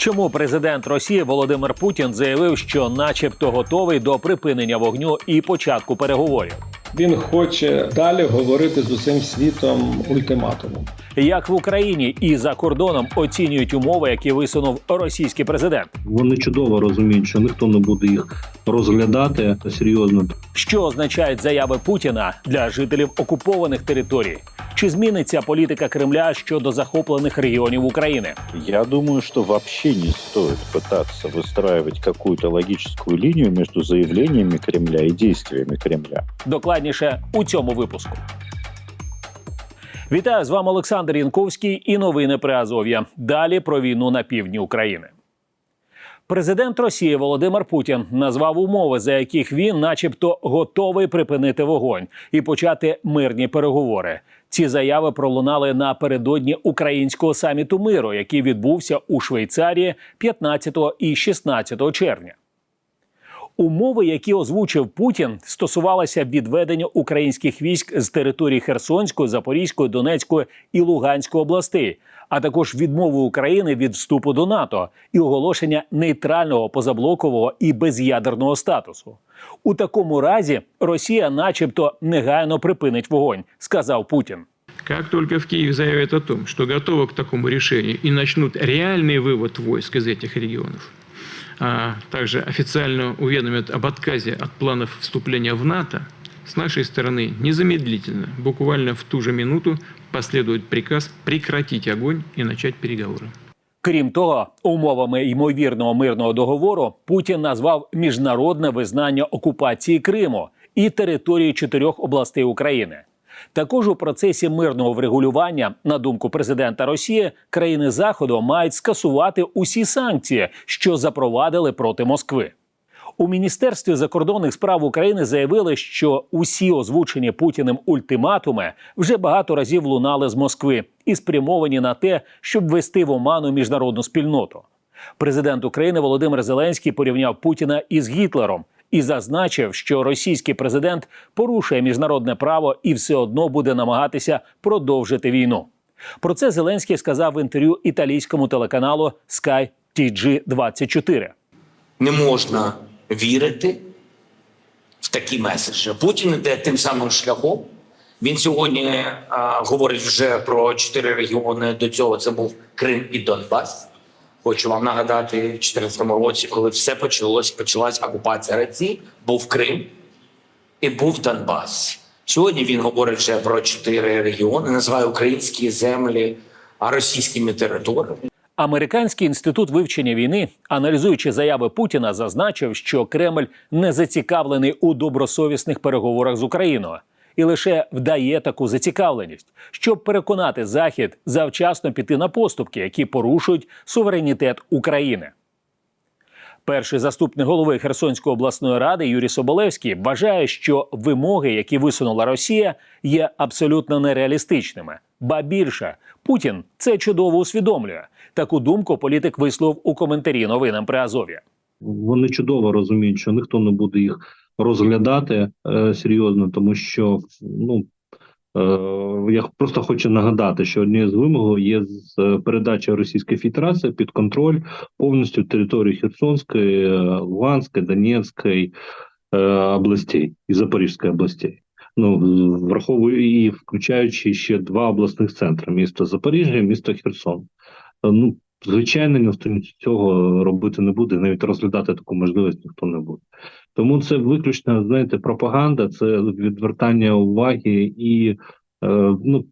Чому президент Росії Володимир Путін заявив, що, начебто, готовий до припинення вогню і початку переговорів? Він хоче далі говорити з усім світом ультиматумом. Як в Україні і за кордоном оцінюють умови, які висунув російський президент? Вони чудово розуміють, що ніхто не буде їх розглядати серйозно. Що означають заяви Путіна для жителів окупованих територій? Чи зміниться політика Кремля щодо захоплених регіонів України? Я думаю, что вообще не стоит пытаться выстраивать какую-то логическую линию между заявлениями Кремля и действиями Кремля. Докладніше у цьому випуску. Вітаю з вами Олександр Янковський і новини при Азов'я. Далі про війну на півдні України. Президент Росії Володимир Путін назвав умови, за яких він, начебто, готовий припинити вогонь і почати мирні переговори. Ці заяви пролунали напередодні українського саміту миру, який відбувся у Швейцарії 15 і 16 червня. Умови, які озвучив Путін, стосувалися відведення українських військ з території Херсонської, Запорізької, Донецької і Луганської областей, а також відмови України від вступу до НАТО і оголошення нейтрального позаблокового і без'ядерного статусу. У такому разі Росія, начебто, негайно припинить вогонь, сказав Путін. Как только в Киеве заявят о том, что готовы к такому решению и начнут реальный вывод войск из этих регионов, а также официально уведомят об отказе от планов вступления в НАТО, с нашей стороны незамедлительно, буквально в ту же минуту, последует приказ прекратить огонь и начать переговоры. Крім того, умовами ймовірного мирного договору Путін назвав міжнародне визнання окупації Криму і території чотирьох областей України. Також у процесі мирного врегулювання, на думку президента Росії, країни Заходу мають скасувати усі санкції, що запровадили проти Москви. У міністерстві закордонних справ України заявили, що усі озвучені Путіним ультиматуми вже багато разів лунали з Москви і спрямовані на те, щоб ввести в оману міжнародну спільноту. Президент України Володимир Зеленський порівняв Путіна із Гітлером і зазначив, що російський президент порушує міжнародне право і все одно буде намагатися продовжити війну. Про це Зеленський сказав в інтерв'ю італійському телеканалу Sky TG24. не можна вірити в такі меседжі. Путін іде тим самим шляхом. Він сьогодні а, говорить вже про чотири регіони. До цього це був Крим і Донбас. Хочу вам нагадати, в 2014 році, коли все почалось, почалась окупація Росії, був Крим і був Донбас. Сьогодні він говорить вже про чотири регіони, називає українські землі російськими територіями. Американський інститут вивчення війни, аналізуючи заяви Путіна, зазначив, що Кремль не зацікавлений у добросовісних переговорах з Україною і лише вдає таку зацікавленість, щоб переконати Захід завчасно піти на поступки, які порушують суверенітет України. Перший заступник голови Херсонської обласної ради Юрій Соболевський вважає, що вимоги, які висунула Росія, є абсолютно нереалістичними. Ба більше Путін це чудово усвідомлює. Таку думку політик висловив у коментарі новинам при Азові. Вони чудово розуміють, що ніхто не буде їх розглядати е, серйозно, тому що ну. е, Я просто хочу нагадати, що однією з вимог є з е, передача Російської Федерації під контроль повністю території Херсонської, е, Луганської, Донецької е, областей і Запорізької областей. Ну враховую і включаючи ще два обласних центри: місто Запоріжжя, і місто Херсон. Е, Ну звичайно, ніхто цього робити не буде, навіть розглядати таку можливість ніхто не буде. Тому це виключно знаєте, пропаганда, це відвертання уваги і е, ну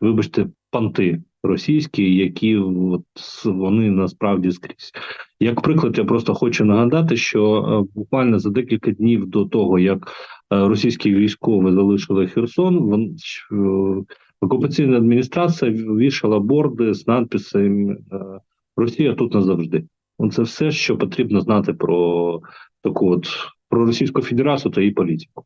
вибачте, панти російські, які от, вони насправді скрізь. Як приклад, я просто хочу нагадати, що е, буквально за декілька днів до того, як е, російські військові залишили Херсон, вон, е, окупаційна адміністрація вішала борди з надписами Росія тут назавжди. Це все, що потрібно знати про таку от про Російську Федерацію та її політику.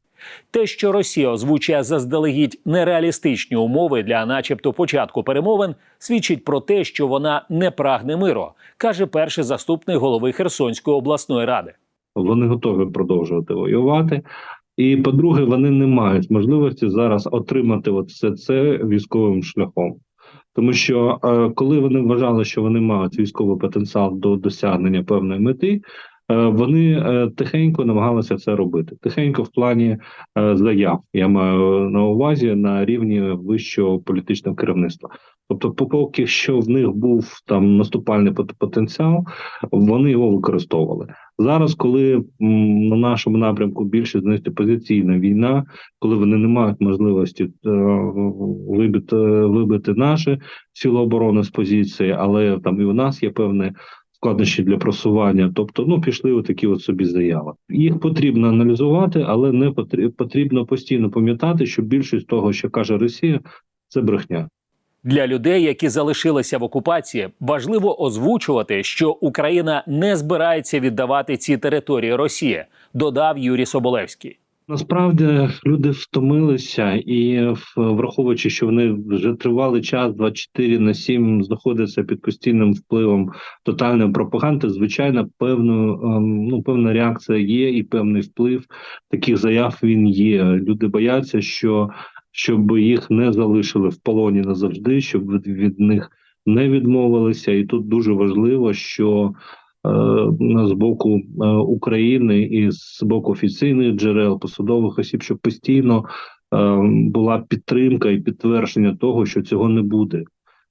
Те, що Росія озвучує заздалегідь нереалістичні умови для, начебто, початку перемовин, свідчить про те, що вона не прагне миру, каже перший заступник голови Херсонської обласної ради. Вони готові продовжувати воювати. І по-друге, вони не мають можливості зараз отримати от все це військовим шляхом. Тому що е, коли вони вважали, що вони мають військовий потенціал до досягнення певної мети, вони е, тихенько намагалися це робити. Тихенько в плані е, заяв. Я маю на увазі на рівні вищого політичного керівництва. Тобто, поки що в них був там наступальний пот- потенціал, вони його використовували. Зараз, коли на нашому напрямку більше знаєте, позиційна війна, коли вони не мають можливості е, вибити, вибити наші сили оборони з позиції, але там і у нас є певне складнощі для просування. Тобто, ну пішли отакі от собі заяви. Їх потрібно аналізувати, але не потрібно постійно пам'ятати, що більшість того, що каже Росія, це брехня. Для людей, які залишилися в окупації, важливо озвучувати, що Україна не збирається віддавати ці території Росії, додав Юрій Соболевський. Насправді люди втомилися, і враховуючи, що вони вже тривалий час 24 на 7 знаходяться під постійним впливом тотальної пропаганди, звичайно, певно, ем, ну певна реакція є, і певний вплив таких заяв він є. Люди бояться, що щоб їх не залишили в полоні назавжди, щоб від, них не відмовилися, і тут дуже важливо, що з боку е, України і з боку офіційних джерел, посадових осіб, щоб постійно е, була підтримка і підтвердження того, що цього не буде.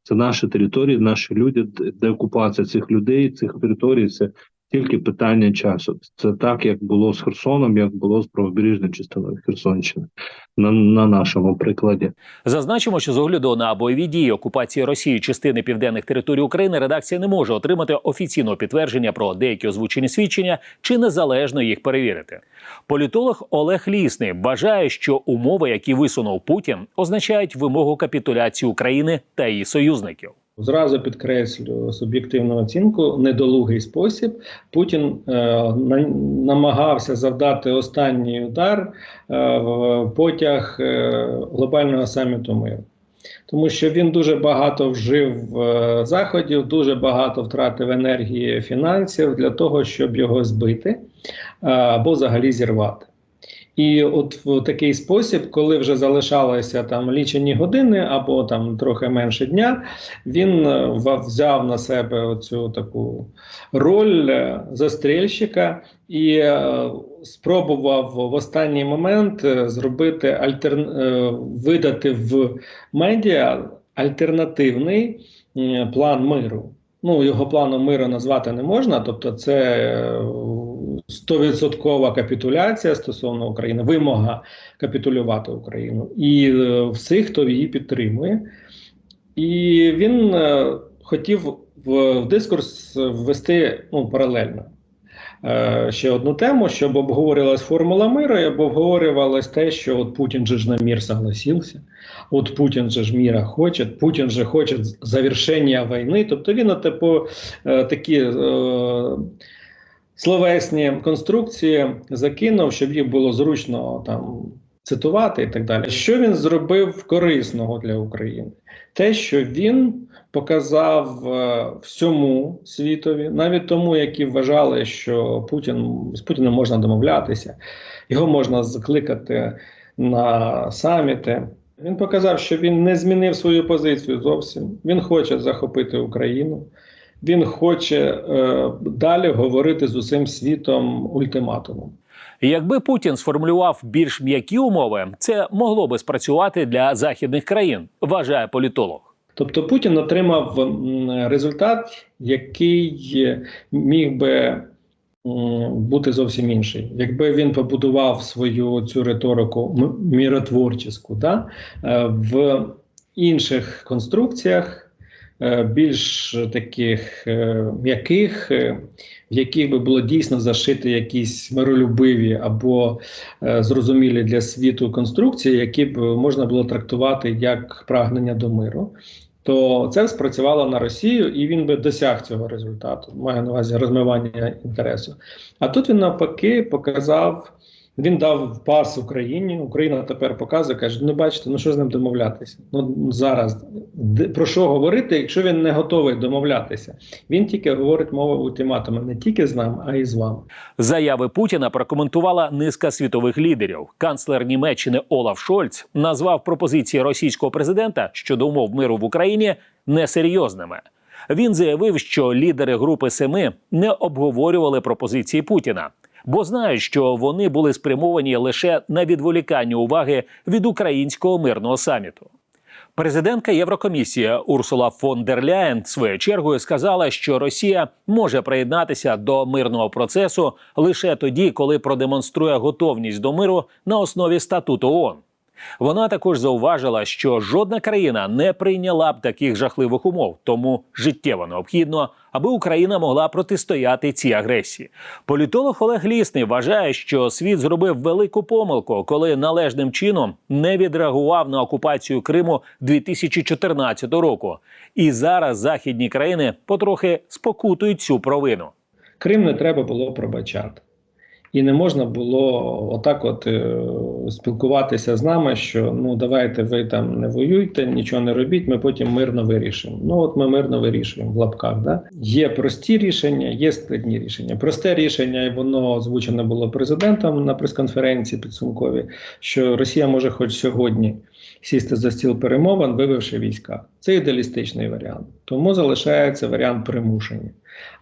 Це наші території, наші люди, де окупація цих людей, цих територій це тільки питання часу. Це так, як було з Херсоном, як було з правобережною частиною Херсонщини на, на нашому прикладі. Зазначимо, що з огляду на бойові дії окупації Росії частини південних територій України редакція не може отримати офіційного підтвердження про деякі озвучені свідчення чи незалежно їх перевірити. Політолог Олег Лісний вважає, що умови, які висунув Путін, означають вимогу капітуляції України та її союзників. Зразу підкреслю суб'єктивну оцінку, недолугий спосіб. Путін е, намагався завдати останній удар е, в потяг е, глобального саміту миру. Тому що він дуже багато вжив е, заходів, дуже багато втратив енергії фінансів для того, щоб його збити е, або взагалі зірвати. І от в такий спосіб, коли вже залишалося там лічені години або там трохи менше дня, він е, взяв на себе оцю таку роль е, застрельщика і е, спробував в останній момент зробити альтер... е, видати в медіа альтернативний план миру. Ну, його планом миру назвати не можна, тобто це стовідсоткова капітуляція стосовно України, вимога капітулювати Україну і е, всіх, хто її підтримує. І він е, хотів в, в дискурс ввести ну, паралельно. Е, ще одну тему, щоб обговорювалась формула миру, і обговорювалось те, що от Путін же ж на мир согласився, от Путін же ж міра хоче, Путін же хоче завершення війни. Тобто він типу, е, такі словесні конструкції закинув, щоб їх було зручно там цитувати і так далі. Що він зробив корисного для України? Те, що він показав е, всьому світові, навіть тому, які вважали, що Путін з Путіним можна домовлятися, його можна закликати на саміти. Він показав, що він не змінив свою позицію зовсім. Він хоче захопити Україну. Він хоче е, далі говорити з усім світом ультиматумом. Якби Путін сформулював більш м'які умови, це могло би спрацювати для західних країн, вважає політолог. Тобто Путін отримав результат, який міг би бути зовсім інший. Якби він побудував свою цю риторику м- міротворчіську да, е, в інших конструкціях, е, більш таких е, м'яких, е, в яких би було дійсно зашити якісь миролюбиві або е, зрозумілі для світу конструкції, які б можна було трактувати як прагнення до миру то це спрацювало на Росію, і він би досяг цього результату. Маю на увазі розмивання інтересу. А тут він навпаки показав Він дав пас Україні. Україна тепер показує, каже: ну бачите, ну що з ним домовлятися? Ну зараз про що говорити, якщо він не готовий домовлятися? Він тільки говорить мовою ультиматуму не тільки з нами, а й з вами. Заяви Путіна прокоментувала низка світових лідерів. Канцлер Німеччини Олаф Шольц назвав пропозиції російського президента щодо умов миру в Україні несерйозними. Він заявив, що лідери групи Семи не обговорювали пропозиції Путіна, бо знають, що вони були спрямовані лише на відволікання уваги від українського мирного саміту. Президентка Єврокомісії Урсула фон дер Ляєн своєю чергою сказала, що Росія може приєднатися до мирного процесу лише тоді, коли продемонструє готовність до миру на основі статуту ООН. Вона також зауважила, що жодна країна не прийняла б таких жахливих умов, тому життєво необхідно, аби Україна могла протистояти цій агресії. Політолог Олег Лісний вважає, що світ зробив велику помилку, коли належним чином не відреагував на окупацію Криму 2014 року. І зараз західні країни потрохи спокутують цю провину. Крим не треба було пробачати. І не можна було отак от е, спілкуватися з нами, що ну давайте ви там не воюйте, нічого не робіть, ми потім мирно вирішимо. Ну от ми мирно вирішуємо в лапках. Да? Є прості рішення, є складні рішення. Просте рішення, і воно озвучено було президентом на прес-конференції підсумкові, що Росія може хоч сьогодні сісти за стіл перемовин, вивівши війська. Це ідеалістичний варіант. Тому залишається варіант примушення.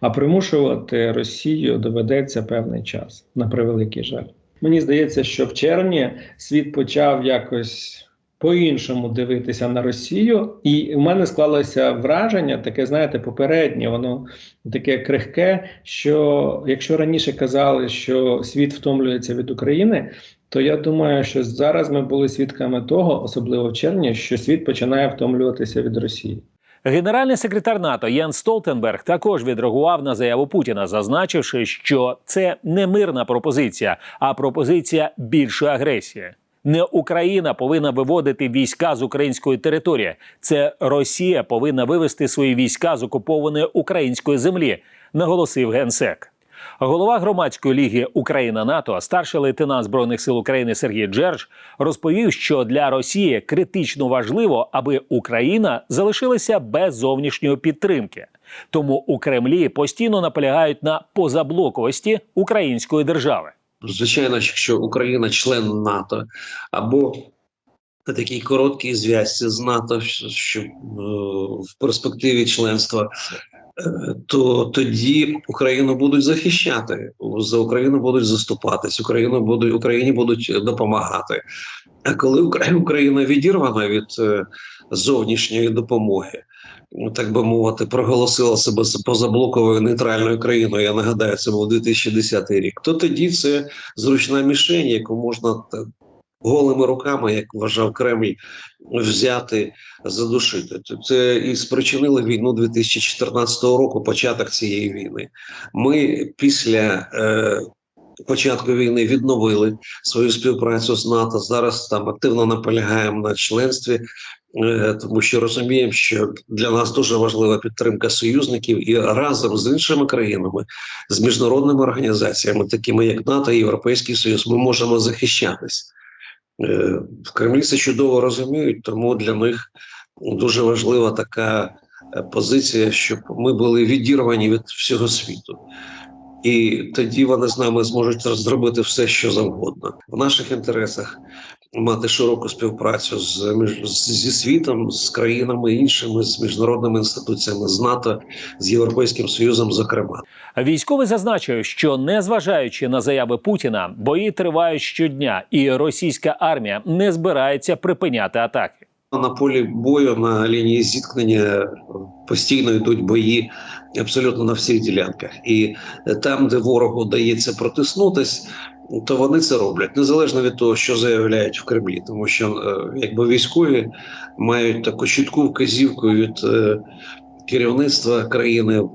А примушувати Росію доведеться певний час, на превеликий жаль. Мені здається, що в червні світ почав якось по-іншому дивитися на Росію, і в мене склалося враження, таке, знаєте, попереднє, воно таке крихке. Що якщо раніше казали, що світ втомлюється від України, то я думаю, що зараз ми були свідками того, особливо в червні, що світ починає втомлюватися від Росії. Генеральний секретар НАТО Єн Столтенберг також відреагував на заяву Путіна, зазначивши, що це не мирна пропозиція, а пропозиція більшої агресії. Не Україна повинна виводити війська з української території. Це Росія повинна вивести свої війська з окупованої української землі, наголосив генсек. Голова громадської ліги Україна НАТО, старший лейтенант збройних сил України Сергій Джердж, розповів, що для Росії критично важливо, аби Україна залишилася без зовнішньої підтримки. Тому у Кремлі постійно наполягають на позаблоковості української держави. Звичайно, якщо Україна член НАТО або на такій короткій зв'язці з НАТО, що, е, в перспективі членства, то тоді Україну будуть захищати, за Україну будуть заступатись, Україну будуть Україні будуть допомагати. А коли Україна відірвана від е, зовнішньої допомоги, так би мовити, проголосила себе за позаблоковою нейтральною країною. Я нагадаю, це був 2010 рік. То тоді це зручна мішень, яку можна голими руками, як вважав Кремль, взяти, задушити. Т- Це і спричинило війну 2014 року, початок цієї війни. Ми після е, початку війни відновили свою співпрацю з НАТО. Зараз там активно наполягаємо на членстві. е, Тому що розуміємо, що для нас дуже важлива підтримка союзників і разом з іншими країнами, з міжнародними організаціями, такими як НАТО Європейський Союз, ми можемо захищатись. Е, В Кремлі це чудово розуміють, тому для них дуже важлива така е, позиція, щоб ми були відірвані від всього світу. І тоді вони з нами зможуть зробити все, що завгодно. В наших інтересах мати широку співпрацю з між- зі світом, з країнами іншими, з міжнародними інституціями, з НАТО, з Європейським Союзом, зокрема. Військовий зазначив, що незважаючи на заяви Путіна, бої тривають щодня, і російська армія не збирається припиняти атаки. На полі бою на лінії зіткнення постійно йдуть бої абсолютно на всіх ділянках, і е, там, де ворогу дається протиснутись, то вони це роблять незалежно від того, що заявляють в Кремлі, тому що е, якби військові мають таку чітку вказівку від е, керівництва країни,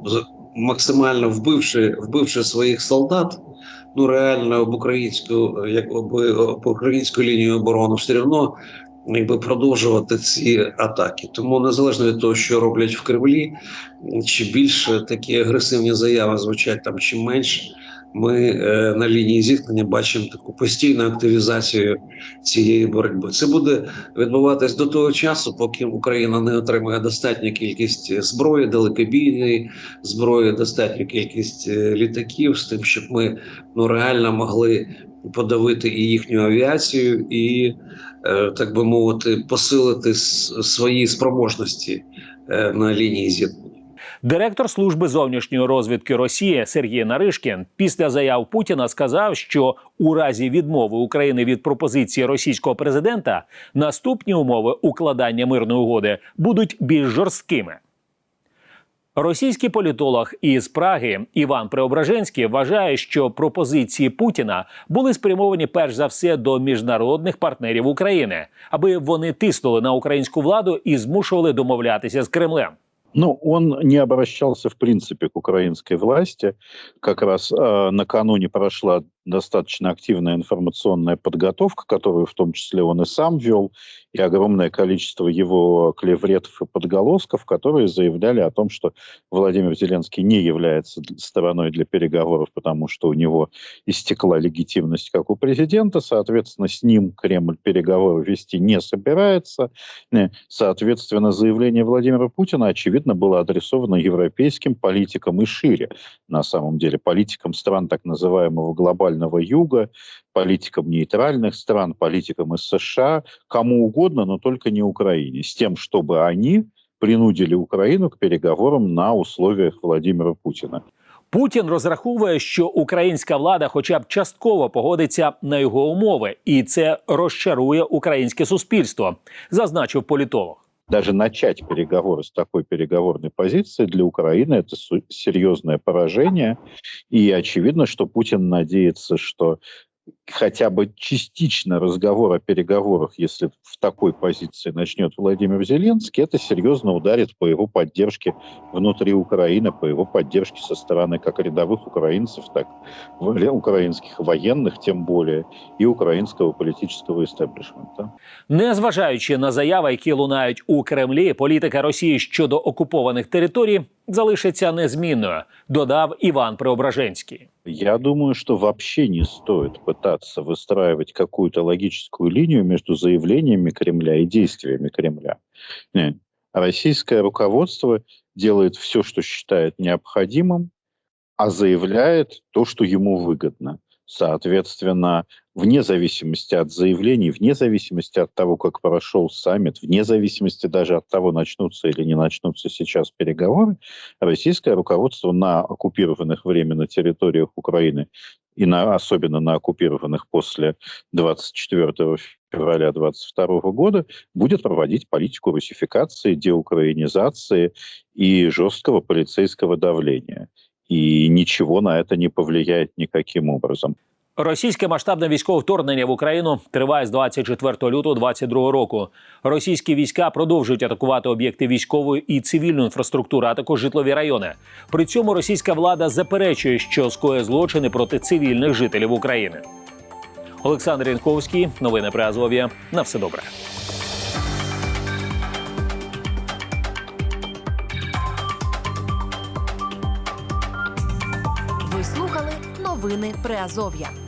максимально вбивши, вбивши своїх солдат. Ну реально об українську, як об українську лінію оборони все одно якби продовжувати ці атаки. Тому незалежно від того, що роблять в Кремлі, чи більше такі агресивні заяви звучать там, чи менше, ми е, на лінії зіткнення бачимо таку постійну активізацію цієї боротьби. Це буде відбуватись до того часу, поки Україна не отримає достатню кількість зброї, далекобійної зброї, достатню кількість е, літаків з тим, щоб ми ну реально могли подавити і їхню авіацію, і е, так би мовити, посилити свої спроможності е, на лінії зіткнення. Директор служби зовнішньої розвідки Росії Сергій Наришкін після заяв Путіна сказав, що у разі відмови України від пропозиції російського президента наступні умови укладання мирної угоди будуть більш жорсткими. Російський політолог із Праги Іван Преображенський вважає, що пропозиції Путіна були спрямовані перш за все до міжнародних партнерів України, аби вони тиснули на українську владу і змушували домовлятися з Кремлем. Ну, он не обращался, в принципе, к украинской власти. Как раз э, накануне прошла достаточно активная информационная подготовка, которую в том числе он и сам вел, и огромное количество его клевретов и подголосков, которые заявляли о том, что Владимир Зеленский не является стороной для переговоров, потому что у него истекла легитимность как у президента, соответственно, с ним Кремль переговоры вести не собирается. Э, Соответственно, заявление Владимира Путина, очевидно, было адресовано европейским политикам и шире, на самом деле, политикам стран так называемого глобального юга, политикам нейтральных стран, политикам из США, кому угодно, но только не Украине, с тем, чтобы они принудили Украину к переговорам на условиях Владимира Путина. Путін розраховує, що українська влада, хоча б частково погодиться на його умови, і це розчарує українське суспільство, зазначив політолог даже начать переговоры с такой переговорной позиции для Украины это су- серьезное поражение. И очевидно, что Путин надеется, что хотя бы частично разговор о переговорах, если в такой позиции начнет Владимир Зеленский, это серьезно ударит по его поддержке внутри Украины, по его поддержке со стороны как рядовых украинцев, так и украинских военных, тем более, и украинского политического истеблишмента. Незважаючи на заяви, які лунають у Кремлі, політика Росії щодо окупованих територій залишиться незмінною, додав Іван Преображенський. Я думаю, что вообще не стоит пытаться выстраивать какую-то логическую линию между заявлениями Кремля и действиями Кремля. Не. Российское руководство делает все, что считает необходимым, а заявляет то, что ему выгодно. Соответственно, вне зависимости от заявлений, вне зависимости от того, как прошел саммит, вне зависимости даже от того, начнутся или не начнутся сейчас переговоры, российское руководство на оккупированных временно территориях Украины и на, особенно на оккупированных после 24 февраля 2022 года будет проводить политику русификации, деукраинизации и жесткого полицейского давления. И ничего на это не повлияет никаким образом. Російське масштабне військове вторгнення в Україну триває з 24 лютого 2022 року. Російські війська продовжують атакувати об'єкти військової і цивільної інфраструктури, а також житлові райони. При цьому російська влада заперечує, що скоє злочини проти цивільних жителів України. Олександр Янковський, новини при Азов'я. На все добре. Новини Приазов'я.